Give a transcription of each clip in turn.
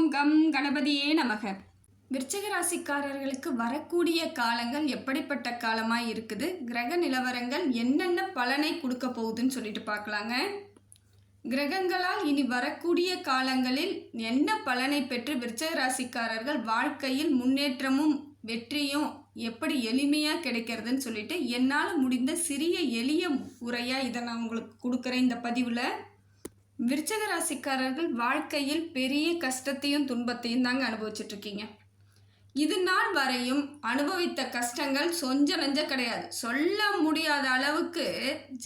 ஓம் come கணபதியே நமக. விருச்சிக ராசிக்காரர்களுக்கு வரக்கூடிய காலங்கள் எப்படிப்பட்ட காலமாக இருக்குது? கிரக நிலவரங்கள் என்னென்ன பலனை கொடுக்க போகுதுன்னு சொல்லிட்டு பார்க்கலாங்க. கிரகங்களால் இனி வரக்கூடிய காலங்களில் என்ன பலனை பெற்று விருச்சிக ராசிக்காரர்கள் வாழ்க்கையில் முன்னேற்றமும் வெற்றியும் எப்படி எளிமையாக கிடைக்கிறதுன்னு சொல்லிட்டு என்னால் முடிந்த சிறிய எளிய உரையாக இதை நான் உங்களுக்கு கொடுக்குறேன் இந்த பதிவில். விருச்சக ராசிக்காரர்கள் வாழ்க்கையில் பெரிய கஷ்டத்தையும் துன்பத்தையும் தாங்க அனுபவிச்சுட்டு இருக்கீங்க இது நாள் வரையும் அனுபவித்த கஷ்டங்கள் சொஞ்ச நஞ்ச கிடையாது. சொல்ல முடியாத அளவுக்கு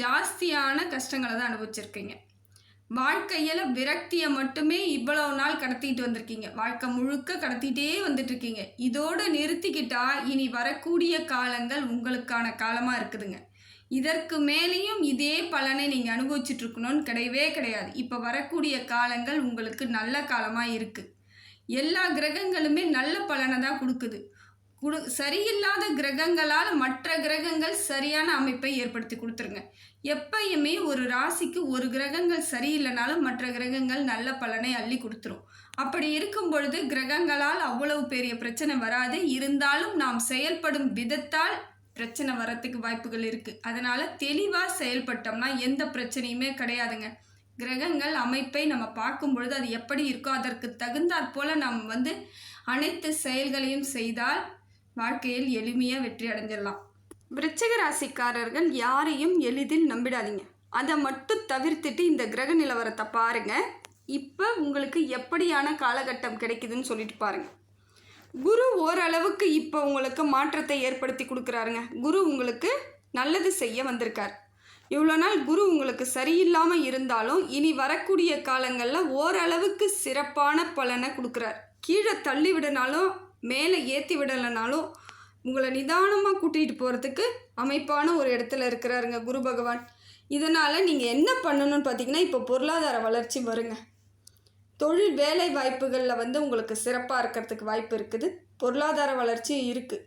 ஜாஸ்தியான கஷ்டங்களை தான் அனுபவிச்சிருக்கீங்க. வாழ்க்கையில் விரக்தியை மட்டுமே இவ்வளவு நாள் கடத்திட்டு வந்திருக்கீங்க. வாழ்க்கை முழுக்க கடத்திட்டே வந்துட்டு இருக்கீங்க இதோடு நிறுத்திக்கிட்டா இனி வரக்கூடிய காலங்கள் உங்களுக்கான காலமாக இருக்குதுங்க. இதற்கு மேலேயும் இதே பலனை நீங்கள் அனுபவிச்சுட்டு இருக்கணும்னு கிடையவே கிடையாது. இப்போ வரக்கூடிய காலங்கள் உங்களுக்கு நல்ல காலமாக இருக்குது எல்லா கிரகங்களுமே நல்ல பலனை தான் கொடுக்குது. குடு சரியில்லாத கிரகங்களால் மற்ற கிரகங்கள் சரியான அமைப்பை ஏற்படுத்தி கொடுத்துருங்க. எப்பயுமே ஒரு ராசிக்கு ஒரு கிரகங்கள் சரியில்லைனாலும் மற்ற கிரகங்கள் நல்ல பலனை அள்ளி கொடுத்துரும். அப்படி இருக்கும் பொழுது கிரகங்களால் அவ்வளவு பெரிய பிரச்சனை வராது. இருந்தாலும் நாம் செயல்படும் விதத்தால் பிரச்சனை வரத்துக்கு வாய்ப்புகள் இருக்குது அதனால் தெளிவாக செயல்பட்டோம்னா எந்த பிரச்சனையுமே கிடையாதுங்க. கிரகங்கள் அமைப்பை நம்ம பார்க்கும் பொழுது அது எப்படி இருக்கோ அதற்கு தகுந்தாற் போல் நாம் வந்து அனைத்து செயல்களையும் செய்தால் வாழ்க்கையில் எளிமையாக வெற்றி அடைஞ்சிடலாம். விருச்சிக ராசிக்காரர்கள் யாரையும் எளிதில் நம்பிடாதீங்க. அதை மட்டும் தவிர்த்துட்டு இந்த கிரக நிலவரத்தை பாருங்கள் இப்போ உங்களுக்கு எப்படியான காலகட்டம் கிடைக்குதுன்னு சொல்லிட்டு பாருங்கள் குரு ஓரளவுக்கு இப்போ உங்களுக்கு மாற்றத்தை ஏற்படுத்தி கொடுக்குறாருங்க. குரு உங்களுக்கு நல்லது செய்ய வந்திருக்கார். இவ்வளோ நாள் குரு உங்களுக்கு சரியில்லாமல் இருந்தாலும் இனி வரக்கூடிய காலங்களில் ஓரளவுக்கு சிறப்பான பலனை கொடுக்குறார். கீழே தள்ளி விடனாலும் மேலே ஏற்றி விடலைனாலும் உங்களை நிதானமாக கூட்டிகிட்டு போகிறதுக்கு அமைப்பான ஒரு இடத்துல இருக்கிறாருங்க குரு பகவான். இதனால் நீங்கள் என்ன பண்ணணும்னு பார்த்தீங்கன்னா இப்போ பொருளாதார வளர்ச்சி வருங்க. தொழில் வேலை வாய்ப்புகளில் வந்து உங்களுக்கு சிறப்பாக இருக்கிறதுக்கு வாய்ப்பு இருக்குது. பொருளாதார வளர்ச்சி இருக்குது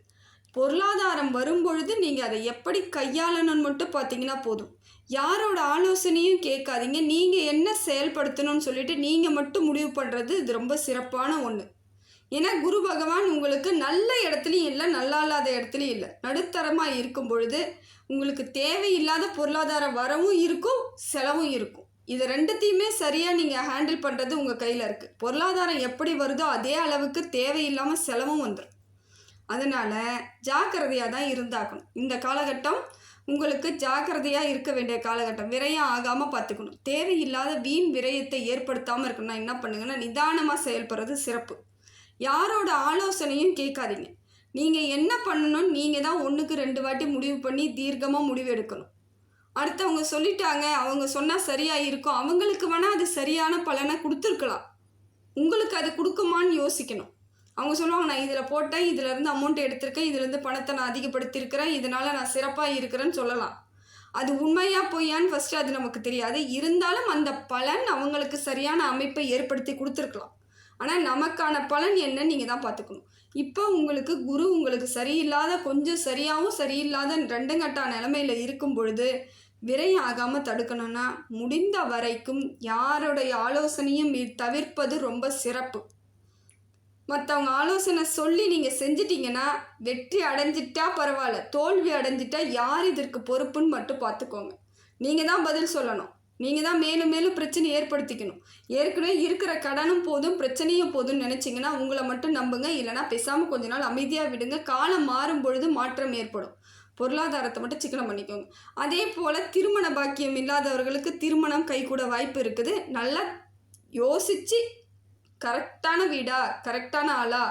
பொருளாதாரம் வரும்பொழுது நீங்கள் அதை எப்படி கையாளணும்னு மட்டும் பார்த்தீங்கன்னா போதும். யாரோட ஆலோசனையும் கேட்காதீங்க. நீங்கள் என்ன செயல்படுத்தணும்னு சொல்லிட்டு நீங்கள் மட்டும் முடிவு பண்ணுறது இது ரொம்ப சிறப்பான ஒன்று ஏன்னா குரு பகவான் உங்களுக்கு நல்ல இடத்துலையும் இல்லை நல்லா இல்லாத இடத்துலையும் இல்லை. நடுத்தரமாக இருக்கும் பொழுது உங்களுக்கு தேவையில்லாத பொருளாதார வரவும் இருக்கும் செலவும் இருக்கும். இது ரெண்டுத்தையுமே சரியாக நீங்கள் ஹேண்டில் பண்ணுறது உங்கள் கையில் இருக்குது பொருளாதாரம் எப்படி வருதோ அதே அளவுக்கு தேவையில்லாமல் செலவும் வந்துடும் அதனால் ஜாக்கிரதையாக தான் இருந்தாக்கணும் இந்த காலகட்டம் உங்களுக்கு ஜாக்கிரதையாக இருக்க வேண்டிய காலகட்டம். விரயம் ஆகாமல் பார்த்துக்கணும். தேவையில்லாத வீண் விரயத்தை ஏற்படுத்தாமல் இருக்கணும்னா என்ன பண்ணுங்கன்னா நிதானமாக செயல்படுறது சிறப்பு. யாரோட ஆலோசனையும் கேட்காதீங்க. நீங்கள் என்ன பண்ணணும்னு நீங்கள் தான் ஒன்றுக்கு ரெண்டு வாட்டி முடிவு பண்ணி தீர்க்கமாக முடிவு எடுக்கணும். அடுத்தவங்க சொல்லிட்டாங்க அவங்க சொன்னால் சரியாக இருக்கும் அவங்களுக்கு வேணால் அது சரியான பலனை கொடுத்துருக்கலாம். உங்களுக்கு அது கொடுக்குமான்னு யோசிக்கணும். அவங்க சொல்லுவாங்க நான் இதில் போட்டேன் இதிலேருந்து அமௌண்ட் எடுத்திருக்கேன் இதுலேருந்து பணத்தை நான் அதிகப்படுத்தியிருக்கிறேன் இதனால் நான் சிறப்பாக இருக்கிறேன்னு சொல்லலாம். அது உண்மையா பொய்யான்னு ஃபஸ்ட்டு அது நமக்கு தெரியாது. இருந்தாலும் அந்த பலன் அவங்களுக்கு சரியான அமைப்பை ஏற்படுத்தி கொடுத்துருக்கலாம். ஆனால் நமக்கான பலன் என்னன்னு நீங்கள் தான் பார்த்துக்கணும். இப்போ உங்களுக்கு குரு உங்களுக்கு சரியில்லாத கொஞ்சம் சரியாகவும் சரியில்லாத ரெண்டுங்கட்டா நிலமையில் இருக்கும் பொழுது விரயம் ஆகாமல் தடுக்கணும்னா முடிந்த வரைக்கும் யாருடைய ஆலோசனையும் தவிர்ப்பது ரொம்ப சிறப்பு. மற்றவங்க ஆலோசனை சொல்லி நீங்கள் செஞ்சிட்டிங்கன்னா வெற்றி அடைஞ்சிட்டா பரவாயில்ல. தோல்வி அடைஞ்சிட்டா யார் இதற்கு பொறுப்புன்னு மட்டும் பார்த்துக்கோங்க. நீங்கள் தான் பதில் சொல்லணும். நீங்கள் தான் மேலும் மேலும் பிரச்சனை ஏற்படுத்திக்கணும். ஏற்கனவே இருக்கிற கடனும் போதும் பிரச்சனையும் போதும்னு நினச்சிங்கன்னா உங்களை மட்டும் நம்புங்க. இல்லைனா பேசாமல் கொஞ்ச நாள் அமைதியாக விடுங்க. காலம் மாறும் பொழுது மாற்றம் ஏற்படும். பொருளாதாரத்தை மட்டும் சிக்கனம் பண்ணிக்கோங்க. அதே போல் திருமண பாக்கியம் இல்லாதவர்களுக்கு திருமணம் கைகூட வாய்ப்பு இருக்குது. நல்லா யோசித்து கரெக்டான வீடா கரெக்டான ஆளா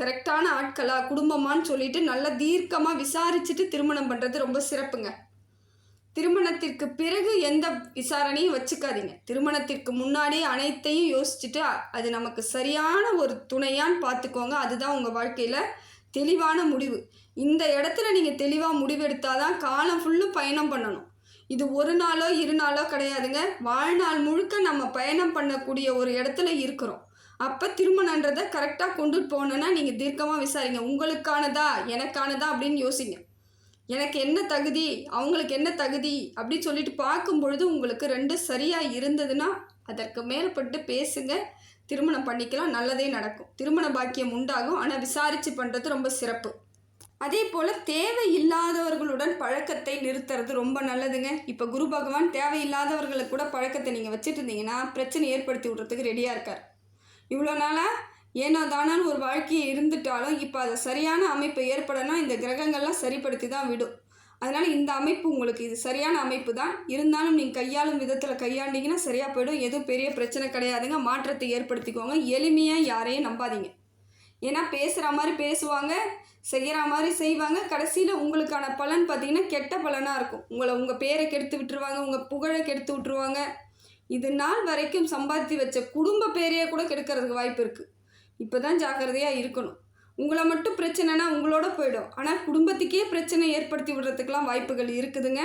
கரெக்டான ஆட்களா குடும்பமான்னு சொல்லிட்டு நல்லா தீர்க்கமாக விசாரிச்சுட்டு திருமணம் பண்ணுறது ரொம்ப சிறப்புங்க. திருமணத்திற்கு பிறகு எந்த விசாரணையும் வச்சுக்காதீங்க. திருமணத்திற்கு முன்னாடி அனைத்தையும் யோசிச்சுட்டு அது நமக்கு சரியான ஒரு துணையான்னு பார்த்துக்கோங்க. அதுதான் உங்கள் வாழ்க்கையில் தெளிவான முடிவு. இந்த இடத்துல நீங்கள் தெளிவாக முடிவெடுத்தாதான் காலம் ஃபுல்லும் பயணம் பண்ணணும். இது ஒரு நாளோ இரு நாளோ கிடையாதுங்க. வாழ்நாள் முழுக்க நம்ம பயணம் பண்ணக்கூடிய ஒரு இடத்துல இருக்கிறோம். அப்போ திருமணன்றதை கரெக்டாக கொண்டுட்டு போகணுன்னா நீங்கள் தீர்க்கமாக விசாரிங்க. உங்களுக்கானதா எனக்கானதா அப்படின்னு யோசிங்க. எனக்கு என்ன தகுதி அவங்களுக்கு என்ன தகுதி அப்படின்னு சொல்லிட்டு பார்க்கும் பொழுது உங்களுக்கு ரெண்டு சரியாக இருந்ததுன்னா அதற்கு மேற்பட்டு பேசுங்க. திருமணம் பண்ணிக்கலாம் நல்லதே நடக்கும். திருமண பாக்கியம் உண்டாகும். ஆனால் விசாரித்து பண்ணுறது ரொம்ப சிறப்பு. அதே போல் தேவையில்லாதவர்களுடன் பழக்கத்தை நிறுத்துறது ரொம்ப நல்லதுங்க. இப்போ குரு பகவான் தேவையில்லாதவர்களை கூட பழக்கத்தை நீங்கள் வச்சுட்டு இருந்தீங்கன்னா பிரச்சனை ஏற்படுத்தி விட்றதுக்கு ரெடியாக இருக்கார். இவ்வளோ நாளாக ஏனோ தானான்னு ஒரு வாழ்க்கையை இருந்துட்டாலும் இப்போ அது சரியான அமைப்பு ஏற்படனா இந்த கிரகங்கள்லாம் சரிப்படுத்தி தான் விடும். அதனால் இந்த அமைப்பு உங்களுக்கு இது சரியான அமைப்பு தான். இருந்தாலும் நீங்கள் கையாளும் விதத்தில் கையாண்டிங்கன்னா சரியாக போயிடும். எதுவும் பெரிய பிரச்சனை கிடையாதுங்க. மாற்றத்தை ஏற்படுத்திக்கோங்க. எளிமையாக யாரையும் நம்பாதீங்க. ஏன்னா பேசுகிற மாதிரி பேசுவாங்க செய்கிற மாதிரி செய்வாங்க. கடைசியில் உங்களுக்கான பலன் பார்த்திங்கன்னா கெட்ட பலனாக இருக்கும். உங்களை உங்கள் பேரை கெடுத்து விட்டுருவாங்க உங்கள் புகழை கெடுத்து விட்டுருவாங்க. இது நாள் வரைக்கும் சம்பாதித்து வச்ச குடும்ப பேரையே கூட கெடுக்கிறதுக்கு வாய்ப்பு இருக்குது இப்போ தான் ஜாக்கிரதையாக இருக்கணும். உங்களை மட்டும் பிரச்சனைனா உங்களோட போயிடும். ஆனால் குடும்பத்துக்கே பிரச்சனை ஏற்படுத்தி விடுறதுக்கெலாம் வாய்ப்புகள் இருக்குதுங்க.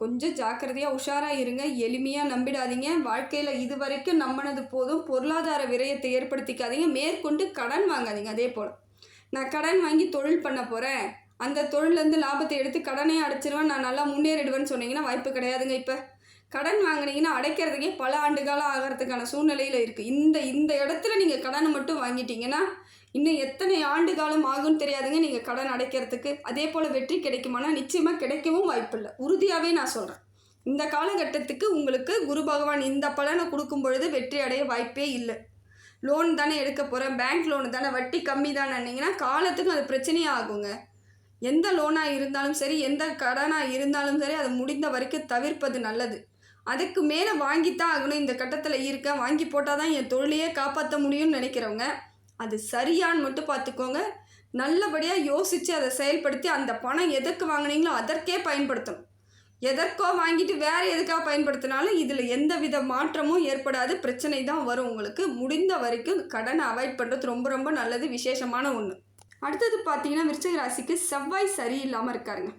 கொஞ்சம் ஜாக்கிரதையாக உஷாராக இருங்க எளிமையாக நம்பிடாதீங்க. வாழ்க்கையில் இது வரைக்கும் நம்பினது போதும். பொருளாதார விரயத்தை ஏற்படுத்திக்காதீங்க. மேற்கொண்டு கடன் வாங்காதீங்க அதே போல். நான் கடன் வாங்கி தொழில் பண்ண போகிறேன் அந்த தொழிலேருந்து லாபத்தை எடுத்து கடனே அடைச்சிருவேன். நான் நல்லா முன்னேறிடுவேன்னு சொன்னீங்கன்னா வாய்ப்பு கிடையாதுங்க இப்போ. கடன் வாங்கினீங்கன்னா அடைக்கிறதுக்கே பல ஆண்டு காலம் ஆகிறதுக்கான சூழ்நிலையில் இருக்குது இந்த இந்த இடத்துல நீங்கள் கடனை மட்டும் வாங்கிட்டீங்கன்னா இன்னும் எத்தனை ஆண்டு காலம் ஆகும்னு தெரியாதுங்க நீங்கள் கடன் அடைக்கிறதுக்கு. அதே போல் வெற்றி கிடைக்குமானா நிச்சயமாக கிடைக்கவும் வாய்ப்பில்லை. உறுதியாகவே நான் சொல்கிறேன் இந்த காலகட்டத்துக்கு உங்களுக்கு குரு பகவான் இந்த பலனை கொடுக்கும் பொழுது வெற்றி அடைய வாய்ப்பே இல்லை. லோன் தானே எடுக்க போகிறேன் பேங்க் லோனு தானே. வட்டி கம்மி தானேன்னீங்கன்னா காலத்துக்கு அது பிரச்சனையே ஆகுங்க. எந்த லோனாக இருந்தாலும் சரி எந்த கடனாக இருந்தாலும் சரி அதை முடிந்த வரைக்கும் தவிர்ப்பது நல்லது. அதுக்கு மேலே வாங்கித்தான் ஆகணும். இந்த கட்டத்தில் இருக்கேன். வாங்கி போட்டால் தான் என் தொழிலையே காப்பாற்ற முடியும்னு நினைக்கிறவங்க அது சரியான்னு மட்டும் பார்த்துக்கோங்க. நல்லபடியாக யோசித்து அதை செயல்படுத்தி அந்த பணம் எதற்கு வாங்கினீங்களோ அதற்கே பயன்படுத்தணும். எதற்கோ வாங்கிட்டு வேறு எதுக்காக பயன்படுத்தினாலும் இதில் எந்த வித மாற்றமும் ஏற்படாது. பிரச்சனை தான் வரும் உங்களுக்கு. முடிந்த வரைக்கும் கடனை அவாய்ட் பண்ணுறது ரொம்ப ரொம்ப நல்லது விசேஷமான ஒன்று அடுத்தது பார்த்தீங்கன்னா விருச்சக ராசிக்கு செவ்வாய் சரியில்லாமல் இருக்காருங்க.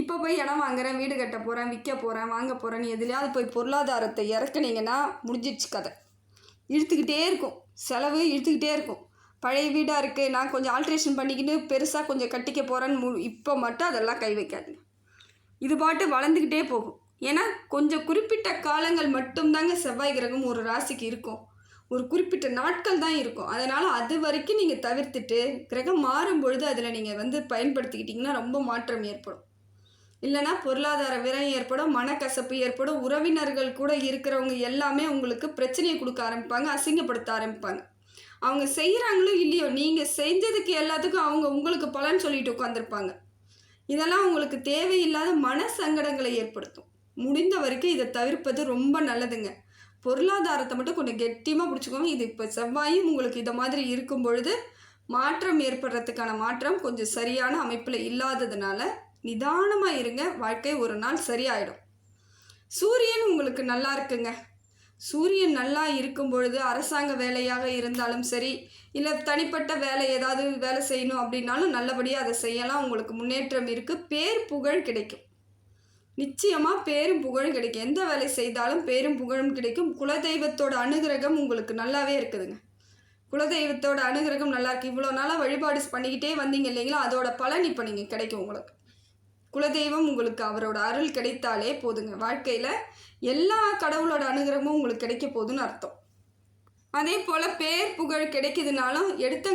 இப்போ போய் இடம் வாங்குறேன் வீடு கட்ட போகிறேன் விற்க போகிறேன் வாங்க போகிறேன்னு எதுலையாவது போய் பொருளாதாரத்தை இறக்குனீங்கன்னா முடிஞ்சிடுச்சு கதை. இழுத்துக்கிட்டே இருக்கும். செலவு இழுத்துக்கிட்டே இருக்கும். பழைய வீடாக இருக்குது நான் கொஞ்சம் ஆல்ட்ரேஷன் பண்ணிக்கின்னு பெருசாக கொஞ்சம் கட்டிக்க போகிறேன்னு மு இப்போ மட்டும் அதெல்லாம் கை வைக்காதுங்க. இது பாட்டு வளர்ந்துக்கிட்டே போகும். ஏன்னா கொஞ்சம் குறிப்பிட்ட காலங்கள் மட்டும்தாங்க செவ்வாய் கிரகம் ஒரு ராசிக்கு இருக்கும். ஒரு குறிப்பிட்ட நாட்கள் தான் இருக்கும். அதனால் அது வரைக்கும் நீங்கள் தவிர்த்துட்டு கிரகம் மாறும் பொழுது அதில் நீங்கள் வந்து பயன்படுத்திக்கிட்டிங்கன்னா ரொம்ப மாற்றம் ஏற்படும். இல்லைனா பொருளாதார விரம் ஏற்படும் மனக்கசப்பு ஏற்படும் உறவினர்கள் கூட இருக்கிறவங்க எல்லாமே உங்களுக்கு பிரச்சனையை கொடுக்க ஆரம்பிப்பாங்க அசிங்கப்படுத்த ஆரம்பிப்பாங்க. அவங்க செய்கிறாங்களோ இல்லையோ நீங்கள் செஞ்சதுக்கு எல்லாத்துக்கும் அவங்க உங்களுக்கு பலன் சொல்லிட்டு உட்காந்துருப்பாங்க இதெல்லாம் உங்களுக்கு தேவையில்லாத மன சங்கடங்களை ஏற்படுத்தும். முடிந்த வரைக்கும் இதை தவிர்ப்பது ரொம்ப நல்லதுங்க. பொருளாதாரத்தை மட்டும் கொஞ்சம் கெட்டியமாக பிடிச்சிக்கோங்க. இது இப்போ செவ்வாயும் உங்களுக்கு இதை மாதிரி இருக்கும் பொழுது மாற்றம் ஏற்படுறதுக்கான மாற்றம் கொஞ்சம் சரியான அமைப்பில் இல்லாததுனால நிதானமாக இருங்க. வாழ்க்கை ஒரு நாள் சரியாயிடும். சூரியன் உங்களுக்கு நல்லா இருக்குங்க. சூரியன் நல்லா இருக்கும் பொழுது அரசாங்க வேலையாக இருந்தாலும் சரி இல்லை தனிப்பட்ட வேலை ஏதாவது வேலை செய்யணும் அப்படின்னாலும் நல்லபடியாக அதை செய்யலாம். உங்களுக்கு முன்னேற்றம் இருக்குது பேர் புகழ் கிடைக்கும். நிச்சயமாக பேரும் புகழும் கிடைக்கும். எந்த வேலை செய்தாலும் பேரும் புகழும் கிடைக்கும். குலதெய்வத்தோட அனுகிரகம் உங்களுக்கு நல்லாவே இருக்குதுங்க. குலதெய்வத்தோட அனுகிரகம் நல்லா இருக்குது இவ்வளோ நாளாக வழிபாடு பண்ணிக்கிட்டே வந்தீங்க இல்லைங்களா? அதோட பலன் இப்போ நீங்கள் கிடைக்கும் உங்களுக்கு. குலதெய்வம் உங்களுக்கு அவரோட அருள் கிடைத்தாலே போதுங்க. வாழ்க்கையில் எல்லா கடவுளோட அனுகிரகமும் உங்களுக்கு கிடைக்க போகுதுன்னு அர்த்தம். அதே போல் பேர் புகழ் கிடைக்குதுனாலும்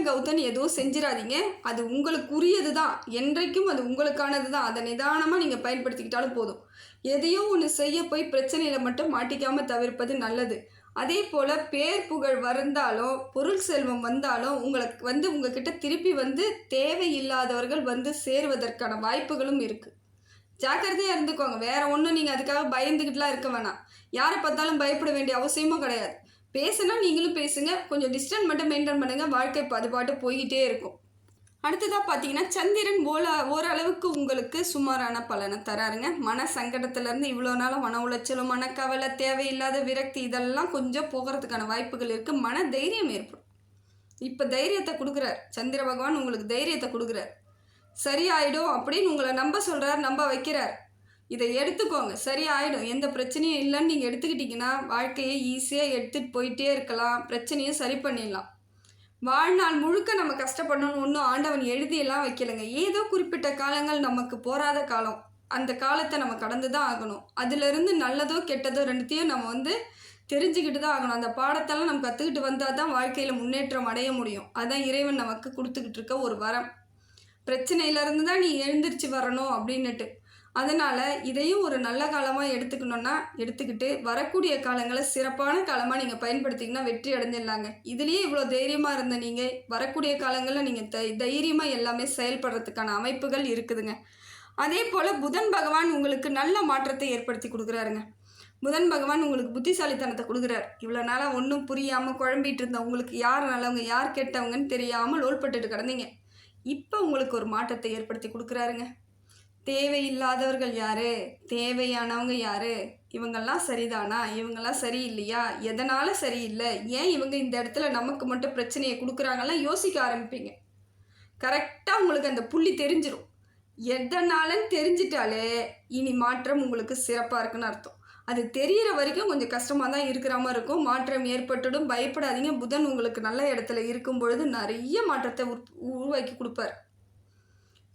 கௌதன் எதுவும் செஞ்சிடாதீங்க. அது உங்களுக்கு உரியது தான் என்றைக்கும் அது உங்களுக்கானது தான் அதை நிதானமாக நீங்கள் பயன்படுத்திக்கிட்டாலும் போதும். எதையோ ஒன்று செய்ய போய் பிரச்சனையில் மட்டும் மாட்டிக்காமல் தவிர்ப்பது நல்லது. அதே போல் பேர் புகழ் வருந்தாலும் பொருள் செல்வம் வந்தாலும் உங்களுக்கு வந்து உங்ககிட்ட திருப்பி வந்து தேவையில்லாதவர்கள் வந்து சேருவதற்கான வாய்ப்புகளும் இருக்குது ஜாக்கிரதையாக இருந்துக்கோங்க. வேற ஒன்றும் நீங்கள் அதுக்காக பயந்துக்கிட்டுலாம் இருக்க வேணாம். யாரை பார்த்தாலும் பயப்பட வேண்டிய அவசியமும் கிடையாது. பேசுனா நீங்களும் பேசுங்க. கொஞ்சம் டிஸ்டன்ஸ் மட்டும் மெயின்டைன் பண்ணுங்கள் வாழ்க்கை அது பாட்டு போய்கிட்டே இருக்கும். அடுத்ததாக பார்த்தீங்கன்னா சந்திரன் ஓல ஓரளவுக்கு உங்களுக்கு சுமாரான பலனை தராருங்க. மன சங்கடத்துலேருந்து இவ்வளோ நாளும் மன உளைச்சலும் மனக்கவலை தேவையில்லாத விரக்தி இதெல்லாம் கொஞ்சம் போகிறதுக்கான வாய்ப்புகள் இருக்குது மன தைரியம் ஏற்படும். இப்போ தைரியத்தை கொடுக்குறார். சந்திர பகவான் உங்களுக்கு தைரியத்தை கொடுக்குறார். சரியாயிடும் அப்படின்னு உங்களை நம்ப சொல்கிறார் நம்ப வைக்கிறார். இதை எடுத்துக்கோங்க. சரியாயிடும். எந்த பிரச்சனையும் இல்லைன்னு நீங்கள் எடுத்துக்கிட்டிங்கன்னா வாழ்க்கையை ஈஸியாக எடுத்துகிட்டு போயிட்டே இருக்கலாம். பிரச்சனையும் சரி பண்ணிடலாம். வாழ்நாள் முழுக்க நம்ம கஷ்டப்படணும்னு ஒன்றும் ஆண்டவன் எழுதியெல்லாம் வைக்கலைங்க. ஏதோ குறிப்பிட்ட காலங்கள் நமக்கு போராத காலம். அந்த காலத்தை நம்ம கடந்து தான் ஆகணும். அதுலேருந்து நல்லதோ கெட்டதோ ரெண்டுத்தையும் நம்ம வந்து தெரிஞ்சுக்கிட்டு தான் ஆகணும். அந்த பாடத்தெல்லாம் நம்ம கற்றுக்கிட்டு வந்தால் தான் வாழ்க்கையில் முன்னேற்றம் அடைய முடியும். அதான் இறைவன் நமக்கு கொடுத்துக்கிட்டு இருக்க ஒரு வரம். பிரச்சனையிலேருந்து தான் நீ எழுந்திரிச்சு வரணும் அப்படின்னுட்டு. அதனால் இதையும் ஒரு நல்ல காலமாக எடுத்துக்கணுன்னா எடுத்துக்கிட்டு வரக்கூடிய காலங்களை சிறப்பான காலமாக நீங்கள் பயன்படுத்திங்கன்னா வெற்றி அடைஞ்சிடலாங்க. இதுலேயே இவ்வளோ தைரியமாக இருந்த நீங்கள் வரக்கூடிய காலங்களில் நீங்கள் தை தைரியமாக எல்லாமே செயல்படுறதுக்கான அமைப்புகள் இருக்குதுங்க. அதே போல் புதன் பகவான் உங்களுக்கு நல்ல மாற்றத்தை ஏற்படுத்தி கொடுக்குறாருங்க. புதன் பகவான் உங்களுக்கு புத்திசாலித்தனத்தை கொடுக்குறாரு. இவ்வளோ நாளாக ஒன்றும் புரியாமல் குழம்பிட்டு இருந்த உங்களுக்கு யார் நல்லவங்க யார் கெட்டவங்கன்னு தெரியாமல் லோல்பட்டுட்டு கிடந்தீங்க. இப்போ உங்களுக்கு ஒரு மாற்றத்தை ஏற்படுத்தி கொடுக்குறாருங்க. தேவையில்லாதவர்கள் யாரு? தேவையானவங்க யாரு? இவங்கெல்லாம் சரிதானா? இவங்கெல்லாம் சரியில்லையா? எதனால் சரியில்லை? ஏன் இவங்க இந்த இடத்துல நமக்கு மட்டும் பிரச்சனையை கொடுக்குறாங்கலாம் யோசிக்க ஆரம்பிப்பீங்க. கரெக்டாக உங்களுக்கு அந்த புள்ளி தெரிஞ்சிடும் எதனாலன்னு தெரிஞ்சிட்டாலே இனி மாற்றம் உங்களுக்கு சிறப்பாக இருக்குன்னு அர்த்தம். அது தெரிகிற வரைக்கும் கொஞ்சம் கஷ்டமாக தான் இருக்கிற மாதிரி இருக்கும். மாற்றம் ஏற்பட்டுடும். பயப்படாதீங்க. புதன் உங்களுக்கு நல்ல இடத்துல இருக்கும் பொழுது நிறைய மாற்றத்தை உருவாக்கி கொடுப்பார்.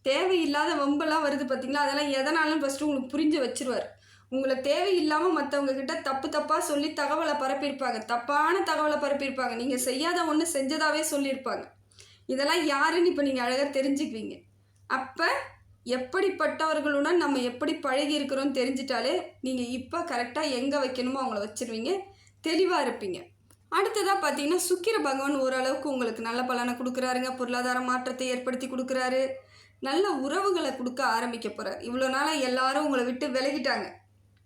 தேவையில்லாத வம்பெல்லாம் வருது பார்த்தீங்களா அதெல்லாம் எதனாலும் ஃபஸ்ட்டு உங்களுக்கு புரிஞ்சு வச்சிருவார். உங்களை தேவையில்லாமல் மற்றவங்க கிட்ட தப்பு தப்பாக சொல்லி தகவலை பரப்பியிருப்பாங்க. தப்பான தகவலை பரப்பியிருப்பாங்க. நீங்கள் செய்யாத ஒன்று செஞ்சதாகவே சொல்லியிருப்பாங்க. இதெல்லாம் யாருன்னு இப்போ நீங்கள் அழகாக தெரிஞ்சுக்குவீங்க. அப்போ எப்படிப்பட்டவர்களுடன் நம்ம எப்படி பழகி இருக்கிறோம் தெரிஞ்சிட்டாலே நீங்கள் இப்போ கரெக்டாக எங்கே வைக்கணுமோ அவங்கள வச்சிருவீங்க. தெளிவாக இருப்பீங்க. அடுத்ததாக பார்த்தீங்கன்னா சுக்கிர பகவான் ஓரளவுக்கு உங்களுக்கு நல்ல பலனை கொடுக்குறாருங்க. பொருளாதார மாற்றத்தை ஏற்படுத்தி கொடுக்குறாரு. நல்ல உறவுகளை கொடுக்க ஆரம்பிக்க போகிறார் இவ்வளோ நாளாக எல்லாரும் உங்களை விட்டு விலகிட்டாங்க.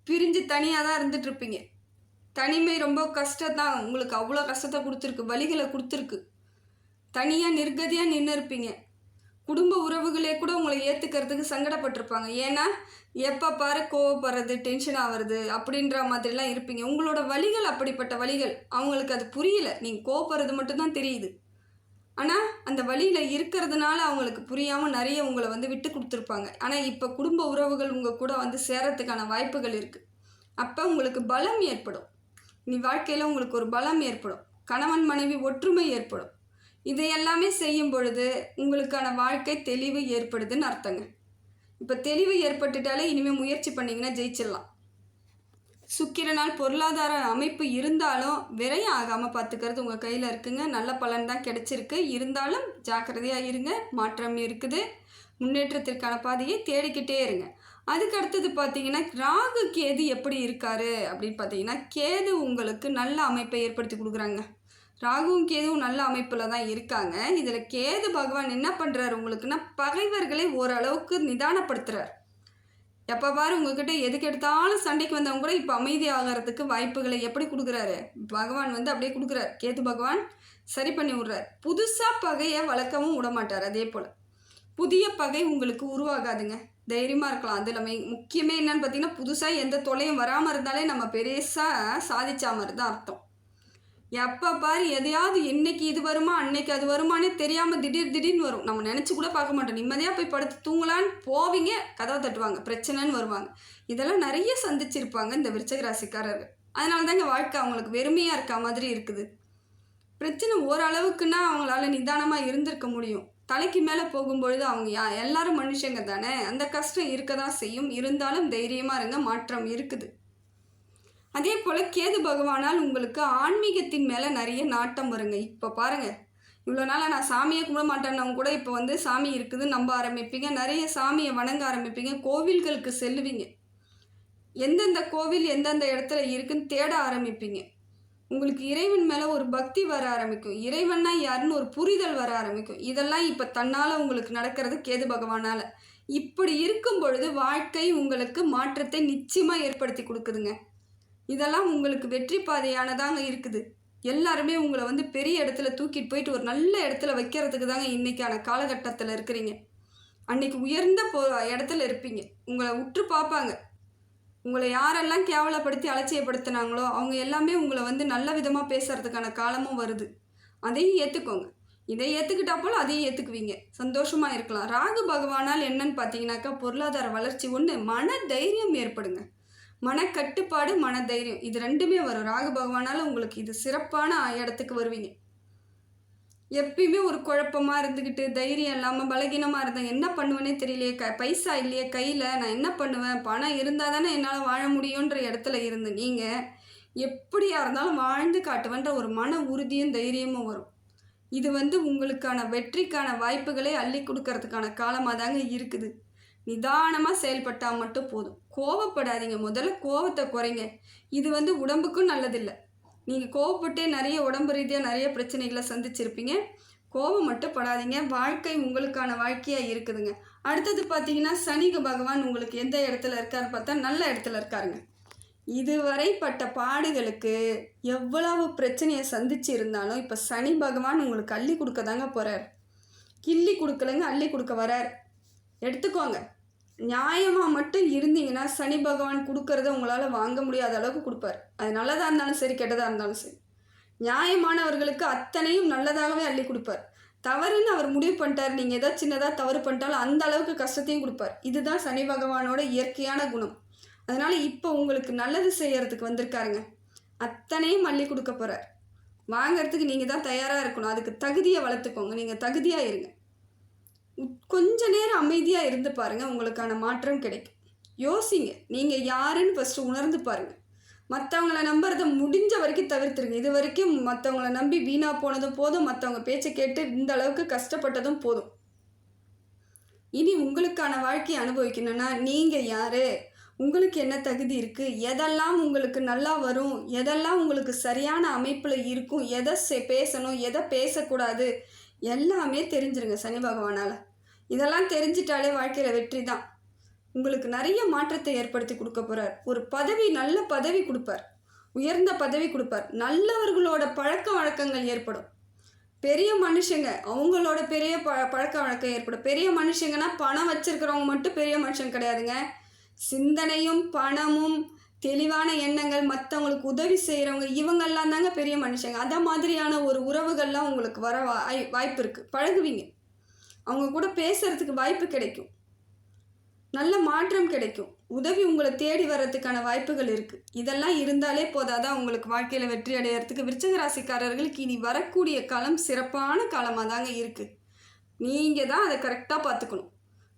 பிரிஞ்சு தனியாக தான் இருந்துட்டுருப்பீங்க தனிமை ரொம்ப கஷ்டம் தான் உங்களுக்கு அவ்வளோ கஷ்டத்தை கொடுத்துருக்கு வழிகளை கொடுத்துருக்கு. தனியாக நிர்கதியாக நின்று இருப்பீங்க. குடும்ப உறவுகளே கூட உங்களை ஏற்றுக்கிறதுக்கு சங்கடப்பட்டிருப்பாங்க. ஏன்னா எப்போ பாரு கோவப்படுறது டென்ஷன் ஆகிறது அப்படின்ற மாதிரிலாம் இருப்பீங்க. உங்களோட வழிகள் அப்படிப்பட்ட வழிகள். அவங்களுக்கு அது புரியல. நீங்கள் கோவப்படுறது மட்டும்தான் தெரியுது. ஆனால் அந்த வழியில் இருக்கிறதுனால அவங்களுக்கு புரியாமல் நிறைய உங்களை வந்து விட்டு கொடுத்துருப்பாங்க. ஆனால் இப்போ குடும்ப உறவுகள் உங்கள் கூட வந்து சேரத்துக்கான வாய்ப்புகள் இருக்குது அப்போ உங்களுக்கு பலம் ஏற்படும். நீ வாழ்க்கையில் உங்களுக்கு ஒரு பலம் ஏற்படும். கணவன் மனைவி ஒற்றுமை ஏற்படும். இதை எல்லாமே செய்யும் பொழுது உங்களுக்கான வாழ்க்கை தெளிவு ஏற்படுதுன்னு அர்த்தங்க. இப்போ தெளிவு ஏற்பட்டுட்டாலே இனிமேல் முயற்சி பண்ணிங்கன்னா ஜெயிச்சிடலாம். சுக்கிரனால் பொருளாதார அமைப்பு இருந்தாலும் விரையும் ஆகாமல் பார்த்துக்கிறது உங்கள் கையில் இருக்குங்க. நல்ல பலன் தான் கிடச்சிருக்கு. இருந்தாலும் ஜாக்கிரதையாக இருங்க. மாற்றம் இருக்குது. முன்னேற்றத்திற்கான பாதையை தேடிக்கிட்டே இருங்க. அதுக்கு அடுத்தது பார்த்தீங்கன்னா ராகு கேது எப்படி இருக்காரு அப்படின்னு பார்த்தீங்கன்னா கேது உங்களுக்கு நல்ல அமைப்பை ஏற்படுத்தி கொடுக்குறாங்க. ராகுவும் கேதுவும் நல்ல அமைப்பில் தான் இருக்காங்க. இதில் கேது பகவான் என்ன பண்ணுறாரு உங்களுக்குன்னா பகைவர்களை ஓரளவுக்கு நிதானப்படுத்துகிறார் எப்போ பாரு உங்ககிட்ட எதுக்கு எடுத்தாலும் சண்டைக்கு வந்தவங்க கூட இப்போ அமைதி ஆகிறதுக்கு வாய்ப்புகளை எப்படி கொடுக்குறாரு? பகவான் வந்து அப்படியே கொடுக்குறாரு. கேது பகவான் சரி பண்ணி விட்றாரு. புதுசாக பகையை வளர்க்கவும் விட மாட்டார். அதே போல். புதிய பகை உங்களுக்கு உருவாகாதுங்க. தைரியமாக இருக்கலாம். அதில் முக்கியமே என்னன்னு பார்த்தீங்கன்னா புதுசாக எந்த தொலையும் வராமல் இருந்தாலே நம்ம பெருசாக சாதிச்சா மாதிரி தான் அர்த்தம். எப்போ பாரு எதையாவது இன்னைக்கு இது வருமா அன்னைக்கு அது வருமானே தெரியாமல் திடீர் திடீர்னு வரும். நம்ம நினச்சி கூட பார்க்க மாட்டோம். நிம்மதியாக போய் படுத்து தூங்கலான்னு போவீங்க கதவை தட்டுவாங்க பிரச்சனைன்னு வருவாங்க. இதெல்லாம் நிறைய சந்திச்சிருப்பாங்க இந்த விருச்சக ராசிக்காரர்கள். அதனால தாங்க வாழ்க்கை அவங்களுக்கு வெறுமையாக இருக்க மாதிரி இருக்குது. பிரச்சனை ஓரளவுக்குன்னா அவங்களால நிதானமாக இருந்திருக்க முடியும். தலைக்கு மேலே போகும்பொழுது அவங்க யா எல்லாரும் மனுஷங்க தானே. அந்த கஷ்டம் இருக்க தான் செய்யும். இருந்தாலும் தைரியமாக இருங்க மாற்றம் இருக்குது. அதே போல் கேது பகவானால் உங்களுக்கு ஆன்மீகத்தின் மேலே நிறைய நாட்டம் வருங்க. இப்போ பாருங்கள் இவ்வளோ நாளாக நான் சாமியை கும்பிட மாட்டேன்னவங்க கூட இப்போ வந்து சாமி இருக்குதுன்னு நம்ப ஆரம்பிப்பீங்க. நிறைய சாமியை வணங்க ஆரம்பிப்பீங்க. கோவில்களுக்கு செல்லுவீங்க. எந்தெந்த கோவில் எந்தெந்த இடத்துல இருக்குன்னு தேட ஆரம்பிப்பீங்க. உங்களுக்கு இறைவன் மேலே ஒரு பக்தி வர ஆரம்பிக்கும். இறைவன்னா யாருன்னு ஒரு புரிதல் வர ஆரம்பிக்கும். இதெல்லாம் இப்போ தன்னால் உங்களுக்கு நடக்கிறது கேது பகவானால். இப்படி இருக்கும் பொழுது வாழ்க்கை உங்களுக்கு மாற்றத்தை நிச்சயமாக ஏற்படுத்தி கொடுக்குதுங்க. இதெல்லாம் உங்களுக்கு வெற்றி பாதையானதாங்க இருக்குது. எல்லாருமே உங்களை வந்து பெரிய இடத்துல தூக்கிட்டு போயிட்டு ஒரு நல்ல இடத்துல வைக்கிறதுக்கு தாங்க இன்னைக்கான காலகட்டத்தில் இருக்கிறீங்க. அன்னைக்கு உயர்ந்த போ இடத்துல இருப்பீங்க. உங்களை உற்று பார்ப்பாங்க. உங்களை யாரெல்லாம் கேவலப்படுத்தி அலட்சியப்படுத்தினாங்களோ அவங்க எல்லாமே உங்களை வந்து நல்ல விதமாக பேசுகிறதுக்கான காலமும் வருது. அதையும் ஏற்றுக்கோங்க இதை ஏற்றுக்கிட்டா போல் அதையும் ஏற்றுக்குவீங்க சந்தோஷமாக இருக்கலாம். ராகு பகவானால் என்னன்னு பார்த்தீங்கன்னாக்கா பொருளாதார வளர்ச்சி ஒன்று மன தைரியம் ஏற்படுங்க. மனக்கட்டுப்பாடு மன தைரியம் இது ரெண்டுமே வரும். ராகு பகவானால் உங்களுக்கு இது சிறப்பான இடத்துக்கு வருவீங்க. எப்பயுமே ஒரு குழப்பமாக இருந்துக்கிட்டு தைரியம் இல்லாமல் பலகீனமாக இருந்தேன் என்ன பண்ணுவேனே தெரியலையே. க பைசா இல்லையே கையில். நான் என்ன பண்ணுவேன்? பணம் இருந்தால் தானே என்னால் வாழ முடியுன்ற இடத்துல இருந்து நீங்கள் எப்படியா இருந்தாலும் வாழ்ந்து காட்டுவேன்ற ஒரு மன உறுதியும் தைரியமும் வரும். இது வந்து உங்களுக்கான வெற்றிக்கான வாய்ப்புகளை அள்ளி கொடுக்கறதுக்கான காலமாக தாங்க இருக்குது. நிதானமாக செயல்பட்டால் மட்டும் போதும். கோவப்படாதீங்க. முதல்ல கோவத்தை குறைங்க. இது வந்து உடம்புக்கும் நல்லதில்லை. நீங்கள் கோவப்பட்டே நிறைய உடம்பு ரீதியாக நிறைய பிரச்சனைகளை சந்திச்சிருப்பீங்க. கோபம் மட்டும் படாதீங்க. வாழ்க்கை உங்களுக்கான வாழ்க்கையாக இருக்குதுங்க. அடுத்தது பார்த்தீங்கன்னா சனிக பகவான் உங்களுக்கு எந்த இடத்துல இருக்காருன்னு பார்த்தா நல்ல இடத்துல இருக்காருங்க. இதுவரை பட்ட பாடுகளுக்கு எவ்வளவு பிரச்சனையை சந்திச்சு இருந்தாலும் இப்போ சனி பகவான் உங்களுக்கு அள்ளி கொடுக்க தாங்க போகிறார் கிள்ளி கொடுக்கலங்க அள்ளி கொடுக்க வரார். எடுத்துக்கோங்க. நியாயமாக மட்டும் இருந்தீங்கன்னா சனி பகவான் கொடுக்கறத உங்களால் வாங்க முடியாத அளவுக்கு கொடுப்பார். அது நல்லதாக இருந்தாலும் சரி கெட்டதாக இருந்தாலும் சரி. நியாயமானவர்களுக்கு அத்தனையும் நல்லதாகவே அள்ளி கொடுப்பார். தவறுன்னு அவர் முடிவு பண்ணிட்டார் நீங்கள் ஏதாவது சின்னதாக தவறு பண்ணிட்டாலும் அந்த அளவுக்கு கஷ்டத்தையும் கொடுப்பார். இதுதான் சனி பகவானோட இயற்கையான குணம். அதனால் இப்போ உங்களுக்கு நல்லது செய்யறதுக்கு வந்திருக்காருங்க. அத்தனையும் அள்ளி கொடுக்க போகிறார் வாங்கிறதுக்கு நீங்கள் தான் தயாராக இருக்கணும். அதுக்கு தகுதியை வளர்த்துக்கோங்க. நீங்கள் தகுதியாக இருங்க. கொஞ்ச நேரம் அமைதியாக இருந்து பாருங்கள் உங்களுக்கான மாற்றம் கிடைக்கும். யோசிங்க நீங்கள் யாருன்னு ஃபஸ்ட்டு உணர்ந்து பாருங்கள் மற்றவங்கள நம்புறதை முடிஞ்ச வரைக்கும் தவிர்த்துருங்க. இது வரைக்கும் மற்றவங்கள நம்பி வீணாக போனதும் போதும் மற்றவங்க பேச்சை கேட்டு இந்த அளவுக்கு கஷ்டப்பட்டதும் போதும். இனி உங்களுக்கான வாழ்க்கையை அனுபவிக்கணும்னா நீங்கள் யார்? உங்களுக்கு என்ன தகுதி இருக்குது எதெல்லாம் உங்களுக்கு நல்லா வரும்? எதெல்லாம் உங்களுக்கு சரியான அமைப்பில் இருக்கும்? எதை செ- பேசணும்? எதை பேசக்கூடாது? எல்லாமே தெரிஞ்சிருங்க சனி பகவானால். இதெல்லாம் தெரிஞ்சிட்டாலே வாழ்க்கையில் வெற்றி தான் உங்களுக்கு நிறைய மாற்றத்தை ஏற்படுத்தி கொடுக்க போகிறார் ஒரு பதவி நல்ல பதவி கொடுப்பார். உயர்ந்த பதவி கொடுப்பார். நல்லவர்களோட பழக்க வழக்கங்கள் ஏற்படும். பெரிய மனுஷங்க அவங்களோட பெரிய ப பழக்க வழக்கம் ஏற்படும். பெரிய மனுஷங்கன்னா பணம் வச்சிருக்கிறவங்க மட்டும் பெரிய மனுஷங்க கிடையாதுங்க. சிந்தனையும் பணமும் தெளிவான எண்ணங்கள் மற்றவங்களுக்கு உதவி செய்கிறவங்க இவங்கெல்லாம் தாங்க பெரிய மனுஷங்க. அத மாதிரியான ஒரு உறவுகள்லாம் உங்களுக்கு வர வாய் வாய்ப்பு இருக்குது பழகுவீங்க. அவங்க கூட பேசுறதுக்கு வாய்ப்பு கிடைக்கும். நல்ல மாற்றம் கிடைக்கும். உதவி உங்களை தேடி வர்றதுக்கான வாய்ப்புகள் இருக்குது இதெல்லாம் இருந்தாலே போதாதான் உங்களுக்கு வாழ்க்கையில் வெற்றி அடையறதுக்கு? விருச்சக ராசிக்காரர்களுக்கு இனி வரக்கூடிய காலம் சிறப்பான காலமாக தாங்க இருக்குது நீங்கள் தான் அதை கரெக்டாக பார்த்துக்கணும்.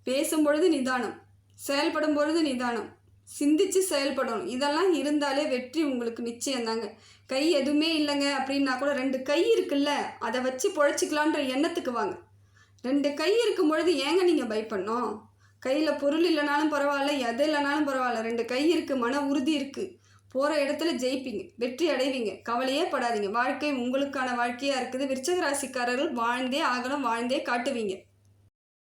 பேசும் பொழுது நிதானம் செயல்படும் பொழுது நிதானம் சிந்திச்சு செயல்படணும். இதெல்லாம் இருந்தாலே வெற்றி உங்களுக்கு நிச்சயம்தாங்க கை எதுவுமே இல்லைங்க அப்படின்னா கூட ரெண்டு கை இருக்குல்ல அதை வச்சு பொழைச்சிக்கலான்ற எண்ணத்துக்கு வாங்க. ரெண்டு கை இருக்கும் பொழுது ஏங்க நீங்கள் பயப்படணும்? கையில் பொருள் இல்லைனாலும் பரவாயில்ல எது இல்லைனாலும் பரவாயில்ல. ரெண்டு கை இருக்குது மன உறுதி இருக்குது போகிற இடத்துல ஜெயிப்பீங்க வெற்றி அடைவீங்க. கவலையே படாதீங்க. வாழ்க்கை உங்களுக்கான வாழ்க்கையாக இருக்குது. விருச்சக ராசிக்காரர்கள் வாழ்ந்தே ஆகணும் வாழ்ந்தே காட்டுவீங்க.